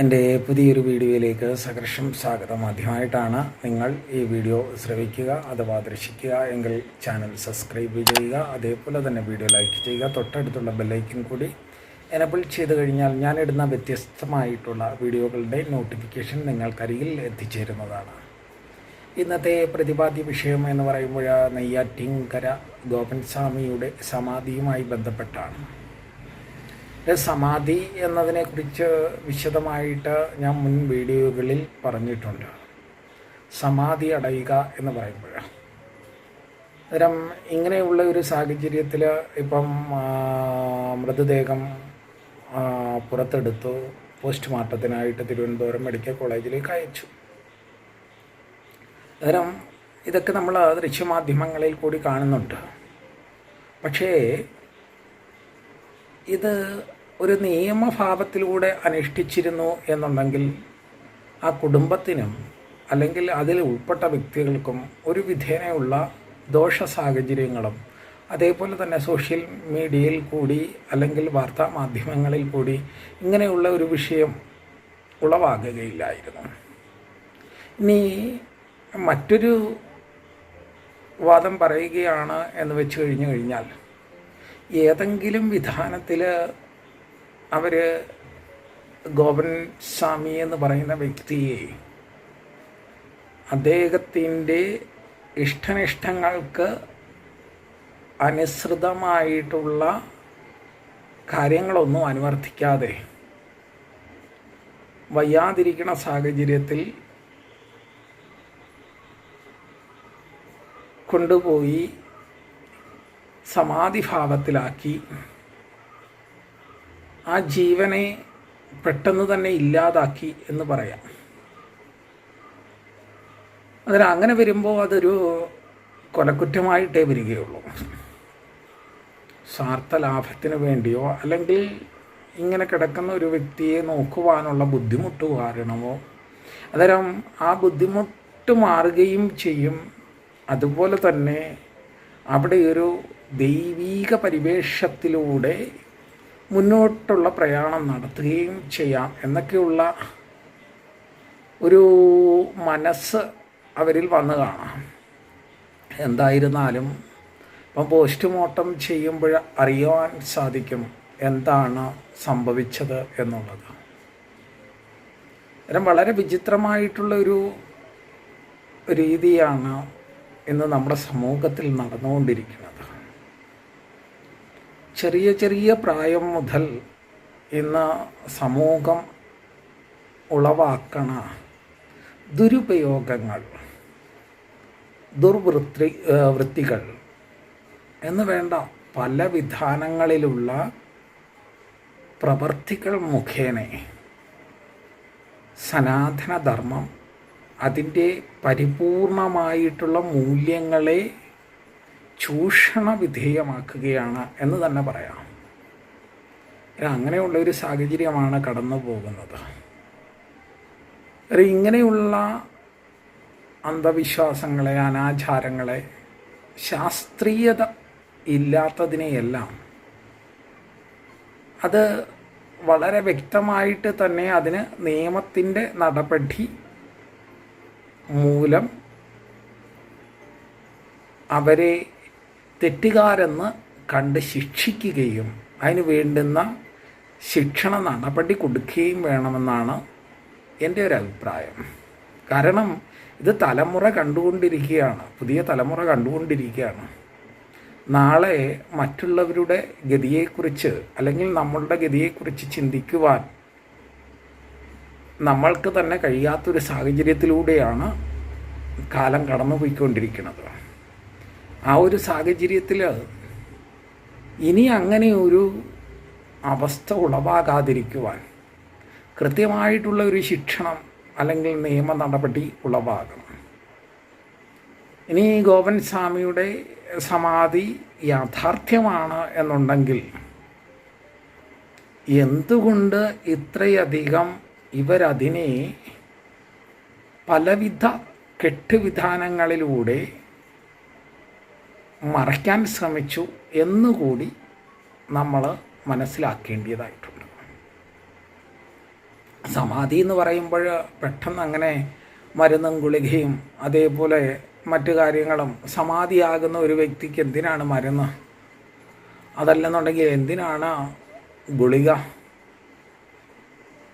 എന്റെ പുതിയൊരു വീഡിയോയിലേക്ക് സകർഷം സ്വാഗതം. ആദ്യമായിട്ടാണ് നിങ്ങൾ ഈ വീഡിയോ ശ്രവിക്കുക അഥവാ ദർശിക്കുക എങ്കിൽ ചാനൽ സബ്സ്ക്രൈബ് ചെയ്യുക അതേപോലെ തന്നെ വീഡിയോ ലൈക്ക് ചെയ്യുക തൊട്ടടുത്തുള്ള ബെല്ലൈക്കൻ കൂടി എനബിൾ ചെയ്ത് കഴിഞ്ഞാൽ ഞാനിടുന്ന വ്യത്യസ്തമായിട്ടുള്ള വീഡിയോകളുടെ നോട്ടിഫിക്കേഷൻ നിങ്ങൾക്കരികിൽ എത്തിച്ചേരുന്നതാണ്. ഇന്നത്തെ പ്രതിപാദ്യ വിഷയം എന്ന് പറയുമ്പോൾ നെയ്യാറ്റിങ്കര ഗോപൻസ്വാമിയുടെ സമാധിയുമായി ബന്ധപ്പെട്ടാണ്. സമാധി എന്നതിനെക്കുറിച്ച് വിശദമായിട്ട് ഞാൻ മുൻ വീഡിയോകളിൽ പറഞ്ഞിട്ടുണ്ട്. സമാധി അടയുക എന്ന് പറയുമ്പോൾ അന്നേരം ഇങ്ങനെയുള്ള ഒരു സാഹചര്യത്തിൽ ഇപ്പം മൃതദേഹം പുറത്തെടുത്തു പോസ്റ്റ്മോർട്ടത്തിനായിട്ട് തിരുവനന്തപുരം മെഡിക്കൽ കോളേജിലേക്ക് അയച്ചു. അന്നേരം ഇതൊക്കെ നമ്മൾ ദൃശ്യമാധ്യമങ്ങളിൽ കൂടി കാണുന്നുണ്ട്. പക്ഷേ ഇത് ഒരു നിയമഭാവത്തിലൂടെ അനുഷ്ഠിച്ചിരുന്നു എന്നുണ്ടെങ്കിൽ ആ കുടുംബത്തിനും അല്ലെങ്കിൽ അതിൽ ഉൾപ്പെട്ട വ്യക്തികൾക്കും ഒരു വിധേനയുള്ള ദോഷ സാഹചര്യങ്ങളും അതേപോലെ തന്നെ സോഷ്യൽ മീഡിയയിൽ കൂടി അല്ലെങ്കിൽ വാർത്താ മാധ്യമങ്ങളിൽ കൂടി ഇങ്ങനെയുള്ള ഒരു വിഷയം ഉളവാകുകയില്ലായിരുന്നു. ഇനി മറ്റൊരു വാദം പറയുകയാണ് എന്ന് വെച്ച് കഴിഞ്ഞു കഴിഞ്ഞാൽ ഏതെങ്കിലും വിധാനത്തിൽ അവർ ഗോപൻ സ്വാമി എന്ന് പറയുന്ന വ്യക്തിയെ അദ്ദേഹത്തിന്റെ ഇഷ്ടനിഷ്ടങ്ങൾക്ക് അനുസൃതമായിട്ടുള്ള കാര്യങ്ങളൊന്നും അനുവർത്തിക്കാതെ വയ്യാതിരിക്കുന്ന സാഹചര്യത്തിൽ കൊണ്ടുപോയി സമാധിഭാവത്തിലാക്കി. ആ ജീവനെ പെട്ടെന്ന് തന്നെ ഇല്ലാതാക്കി എന്ന് പറയാം. അതിൽ അങ്ങനെ വരുമ്പോൾ അതൊരു കൊലക്കുറ്റമായിട്ടേ വരികയുള്ളൂ. സ്വാർത്ഥ ലാഭത്തിന് വേണ്ടിയോ അല്ലെങ്കിൽ ഇങ്ങനെ കിടക്കുന്ന ഒരു വ്യക്തിയെ നോക്കുവാനുള്ള ബുദ്ധിമുട്ട് കാരണമോ അന്നേരം ആ ബുദ്ധിമുട്ട് മാറുകയും ചെയ്യും. അതുപോലെ തന്നെ അവിടെ ഒരു ദൈവീക പരിവേഷത്തിലൂടെ മുന്നോട്ടുള്ള പ്രയാണം നടത്തുകയും ചെയ്യാം എന്നൊക്കെയുള്ള ഒരു മനസ്സ് അവരിൽ വന്നു കാണാം. എന്തായിരുന്നാലും ഇപ്പം പോസ്റ്റ്മോർട്ടം ചെയ്യുമ്പോൾ അറിയുവാൻ സാധിക്കും എന്താണ് സംഭവിച്ചത് എന്നുള്ളത്. അന്നേരം വളരെ വിചിത്രമായിട്ടുള്ള ഒരു രീതിയാണ് ഇന്ന് നമ്മുടെ സമൂഹത്തിൽ നടന്നുകൊണ്ടിരിക്കുന്നത്. ചെറിയ ചെറിയ പ്രായം മുതൽ ഇന്ന് സമൂഹം ഉളവാക്കണ ദുരുപയോഗങ്ങൾ ദുർവൃത്തി വൃത്തികൾ എന്ന് വേണ്ട പല വിധാനങ്ങളിലുള്ള പ്രവർത്തികൾ മുഖേന സനാതനധർമ്മം അതിന്റെ പരിപൂർണമായിട്ടുള്ള മൂല്യങ്ങളെ ചൂഷണ വിധേയമാക്കുകയാണ് എന്ന് തന്നെ പറയാം. അങ്ങനെയുള്ള ഒരു സാഹചര്യമാണ് കടന്നു പോകുന്നത്. ഇങ്ങനെയുള്ള അന്ധവിശ്വാസങ്ങളെ അനാചാരങ്ങളെ ശാസ്ത്രീയത ഇല്ലാത്തതിനെയെല്ലാം അത് വളരെ വ്യക്തമായിട്ട് തന്നെ അതിന് നിയമത്തിന്റെ നടപടി മൂലം അവരെ തെറ്റുകാരെന്ന് കണ്ട് ശിക്ഷിക്കുകയും അതിന് വേണ്ടുന്ന ശിക്ഷണ നടപടി കൊടുക്കുകയും വേണമെന്നാണ് എന്റെ ഒരു അഭിപ്രായം. കാരണം ഇത് തലമുറ കണ്ടുകൊണ്ടിരിക്കുകയാണ്. പുതിയ തലമുറ കണ്ടുകൊണ്ടിരിക്കുകയാണ്. നാളെ മറ്റുള്ളവരുടെ ഗതിയെക്കുറിച്ച് അല്ലെങ്കിൽ നമ്മളുടെ ഗതിയെക്കുറിച്ച് ചിന്തിക്കുവാൻ നമ്മൾക്ക് തന്നെ കഴിയാത്തൊരു സാഹചര്യത്തിലൂടെയാണ് കാലം കടന്നുപോയിക്കൊണ്ടിരിക്കുന്നത്. ആ ഒരു സാഹചര്യത്തിൽ ഇനി അങ്ങനെ ഒരു അവസ്ഥ ഉളവാകാതിരിക്കുവാൻ കൃത്യമായിട്ടുള്ള ഒരു ശിക്ഷണം അല്ലെങ്കിൽ നിയമ നടപടി ഉളവാകണം. ഇനി ഗോപൻ സ്വാമിയുടെ സമാധി യാഥാർത്ഥ്യമാണ് എന്നുണ്ടെങ്കിൽ എന്തുകൊണ്ട് ഇത്രയധികം ഇവരതിനെ പലവിധ കെട്ടുവിധാനങ്ങളിലൂടെ മറയ്ക്കാൻ ശ്രമിച്ചു എന്നുകൂടി നമ്മൾ മനസ്സിലാക്കേണ്ടതായിട്ടുണ്ട്. സമാധി എന്ന് പറയുമ്പോൾ പെട്ടെന്ന് അങ്ങനെ മരുന്നും ഗുളികയും അതേപോലെ മറ്റു കാര്യങ്ങളും സമാധിയാകുന്ന ഒരു വ്യക്തിക്ക് എന്തിനാണ് മരുന്ന്? അതല്ലെന്നുണ്ടെങ്കിൽ എന്തിനാണ് ഗുളിക?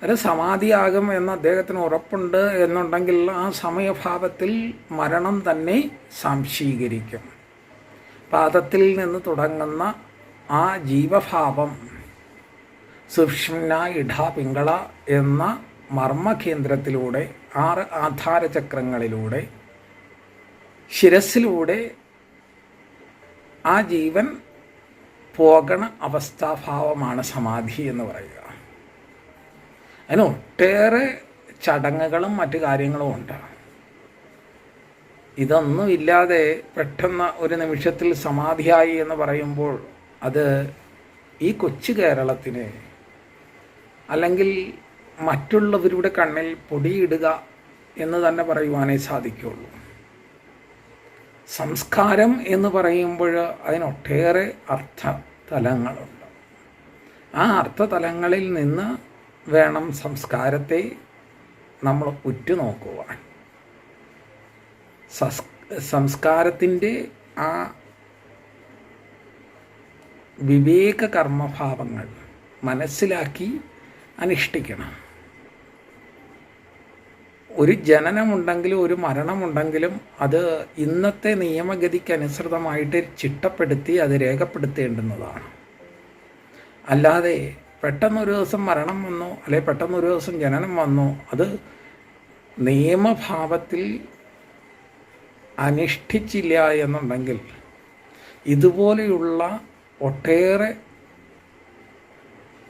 ഒരു സമാധിയാകും എന്ന് അദ്ദേഹത്തിന് ഉറപ്പുണ്ട് എന്നുണ്ടെങ്കിൽ ആ സമയഭാവത്തിൽ മരണം തന്നെ സംശീകരിക്കും. പാദത്തിൽ നിന്ന് തുടങ്ങുന്ന ആ ജീവഭാവം സുഷ്മന ഇഠ പിങ്കള എന്ന മർമ്മകേന്ദ്രത്തിലൂടെ ആറ് ആധാരചക്രങ്ങളിലൂടെ ശിരസിലൂടെ ആ ജീവൻ പോകണ അവസ്ഥാഭാവമാണ് സമാധി എന്ന് പറയുക. അതിന് ഒട്ടേറെ ചടങ്ങുകളും മറ്റു കാര്യങ്ങളും ഉണ്ട്. ഇതൊന്നും ഇല്ലാതെ പെട്ടെന്ന് ഒരു നിമിഷത്തിൽ സമാധിയായി എന്ന് പറയുമ്പോൾ അത് ഈ കൊച്ചു കേരളത്തിന് അല്ലെങ്കിൽ മറ്റുള്ളവരുടെ കണ്ണിൽ പൊടിയിടുക എന്ന് തന്നെ പറയുവാനേ സാധിക്കുള്ളൂ. സംസ്കാരം എന്ന് പറയുമ്പോൾ അതിനൊട്ടേറെ അർത്ഥ തലങ്ങളുണ്ട് ആ അർത്ഥതലങ്ങളിൽ നിന്ന് വേണം സംസ്കാരത്തെ നമ്മൾ ഉറ്റുനോക്കുവാൻ. സസ് സംസ്കാരത്തിന്റെ ആ വിവേക കർമ്മഭാവങ്ങൾ മനസ്സിലാക്കി അനുഷ്ഠിക്കണം. ഒരു ജനനമുണ്ടെങ്കിലും ഒരു മരണമുണ്ടെങ്കിലും അത് ഇന്നത്തെ നിയമഗതിക്കനുസൃതമായിട്ട് ചിട്ടപ്പെടുത്തി അത് രേഖപ്പെടുത്തേണ്ടുന്നതാണ്. അല്ലാതെ പെട്ടെന്നൊരു ദിവസം മരണം വന്നു അല്ലെ പെട്ടെന്നൊരു ദിവസം ജനനം വന്നോ അത് നിയമഭാവത്തിൽ അനുഷ്ഠിച്ചില്ല എന്നുണ്ടെങ്കിൽ ഇതുപോലെയുള്ള ഒട്ടേറെ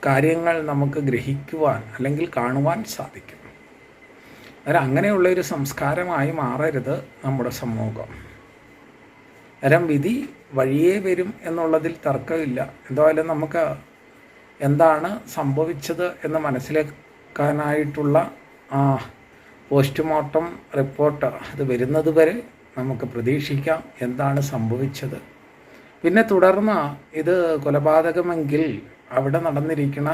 കാര്യങ്ങൾ നമുക്ക് ഗ്രഹിക്കുവാൻ അല്ലെങ്കിൽ കാണുവാൻ സാധിക്കും. അന്നേരം അങ്ങനെയുള്ള ഒരു സംസ്കാരമായി മാറരുത് നമ്മുടെ സമൂഹം. അന്നേരം വിധി വഴിയേ വരും എന്നുള്ളതിൽ തർക്കമില്ല. എന്തായാലും നമുക്ക് എന്താണ് സംഭവിച്ചത് എന്ന് മനസ്സിലാക്കാനായിട്ടുള്ള പോസ്റ്റ്മോർട്ടം റിപ്പോർട്ട് അത് വരുന്നത് വരെ നമുക്ക് പ്രതീക്ഷിക്കാം എന്താണ് സംഭവിച്ചത്. പിന്നെ തുടർന്ന് ഇത് കൊലപാതകമെങ്കിൽ അവിടെ നടന്നിരിക്കുന്ന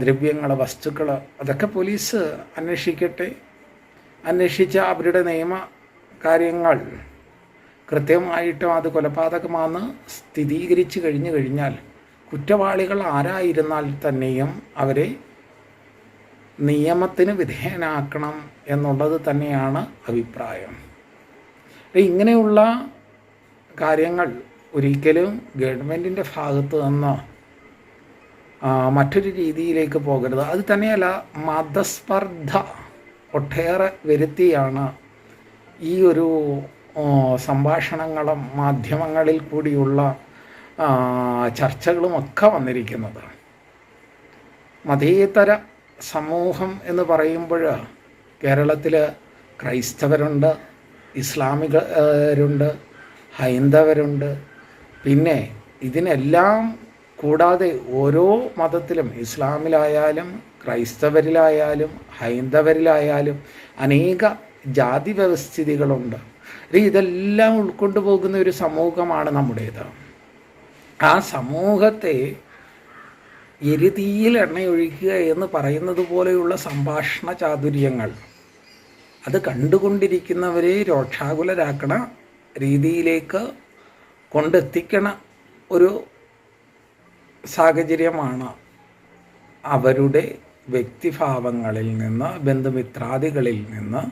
ദ്രവ്യങ്ങൾ വസ്തുക്കൾ അതൊക്കെ പോലീസ് അന്വേഷിക്കട്ടെ. അന്വേഷിച്ച അവരുടെ നിയമ കാര്യങ്ങൾ കൃത്യമായിട്ടും അത് കൊലപാതകമാണെന്ന് സ്ഥിരീകരിച്ചു കഴിഞ്ഞു കഴിഞ്ഞാൽ കുറ്റവാളികൾ ആരായിരുന്നാൽ തന്നെയും അവരെ നിയമത്തിന് വിധേയനാക്കണം എന്നുള്ളത് തന്നെയാണ് അഭിപ്രായം. ഇങ്ങനെയുള്ള കാര്യങ്ങൾ ഒരിക്കലും ഗവൺമെന്റിന്റെ ഭാഗത്ത് നിന്ന് മറ്റൊരു രീതിയിലേക്ക് പോകരുത്. അത് തന്നെയല്ല മതസ്പർദ്ധ ഒട്ടേറെ വരുത്തിയാണ് ഈ ഒരു സംഭാഷണങ്ങളും മാധ്യമങ്ങളിൽ കൂടിയുള്ള ചർച്ചകളും ഒക്കെ വന്നിരിക്കുന്നത്. മതേതര സമൂഹം എന്ന് പറയുമ്പോൾ കേരളത്തിൽ ക്രൈസ്തവരുണ്ട് ഇസ്ലാമികരുണ്ട് ഹൈന്ദവരുണ്ട്. പിന്നെ ഇതിനെല്ലാം കൂടാതെ ഓരോ മതത്തിലും ഇസ്ലാമിലായാലും ക്രൈസ്തവരിലായാലും ഹൈന്ദവരിലായാലും അനേക ജാതി വ്യവസ്ഥിതികളുണ്ട്. ഇതെല്ലാം ഉൾക്കൊണ്ടു പോകുന്ന ഒരു സമൂഹമാണ് നമ്മുടേത്. ആ സമൂഹത്തെ എരുതിയിൽ എണ്ണയൊഴിക്കുക എന്ന് പറയുന്നത് പോലെയുള്ള സംഭാഷണ ചാതുര്യങ്ങൾ അത് കണ്ടുകൊണ്ടിരിക്കുന്നവരെ രോക്ഷാകുലരാക്കണ രീതിയിലേക്ക് കൊണ്ടെത്തിക്കണ ഒരു സാഹചര്യമാണ് അവരുടെ വ്യക്തിഭാവങ്ങളിൽ നിന്ന് ബന്ധുമിത്രാദികളിൽ നിന്ന്.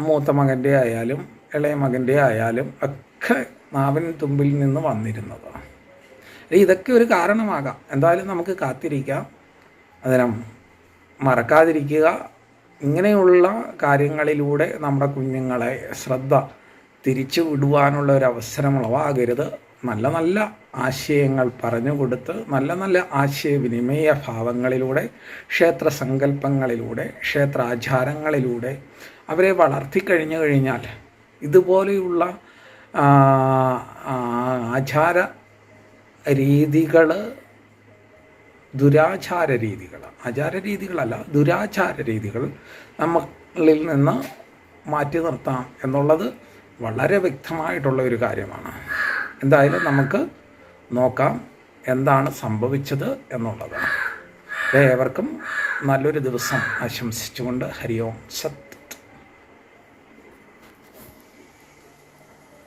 മൂത്ത മകന്റെ ആയാലും ഇളയ മകന്റെ ആയാലും ഒക്കെ നാവിൻ തുമ്പിൽ നിന്ന് വന്നിരുന്നത്. ഇതൊക്കെ ഒരു കാരണമാകാം. എന്തായാലും നമുക്ക് കാത്തിരിക്കാം. അതിനം മറക്കാതിരിക്കുക. ഇങ്ങനെയുള്ള കാര്യങ്ങളിലൂടെ നമ്മുടെ കുഞ്ഞുങ്ങളെ ശ്രദ്ധ തിരിച്ചു വിടുവാനുള്ള ഒരു അവസരം ഉളവാകരുത് നല്ല നല്ല ആശയങ്ങൾ പറഞ്ഞു കൊടുത്ത് നല്ല നല്ല ആശയവിനിമയ ഭാവങ്ങളിലൂടെ ക്ഷേത്ര സങ്കല്പങ്ങളിലൂടെ ക്ഷേത്രാചാരങ്ങളിലൂടെ അവരെ വളർത്തിക്കഴിഞ്ഞു കഴിഞ്ഞാൽ ഇതുപോലെയുള്ള ആചാര രീതികൾ ദുരാചാര രീതികൾ ആചാര രീതികളല്ല ദുരാചാര രീതികൾ നമ്മളിൽ നിന്ന് മാറ്റി നിർത്താം എന്നുള്ളത് വളരെ വ്യക്തമായിട്ടുള്ള ഒരു കാര്യമാണ്. എന്തായാലും നമുക്ക് നോക്കാം എന്താണ് സംഭവിച്ചത് എന്നുള്ളത്. ഏവർക്കും നല്ലൊരു ദിവസം ആശംസിച്ചുകൊണ്ട് ഹരി ഓം സത്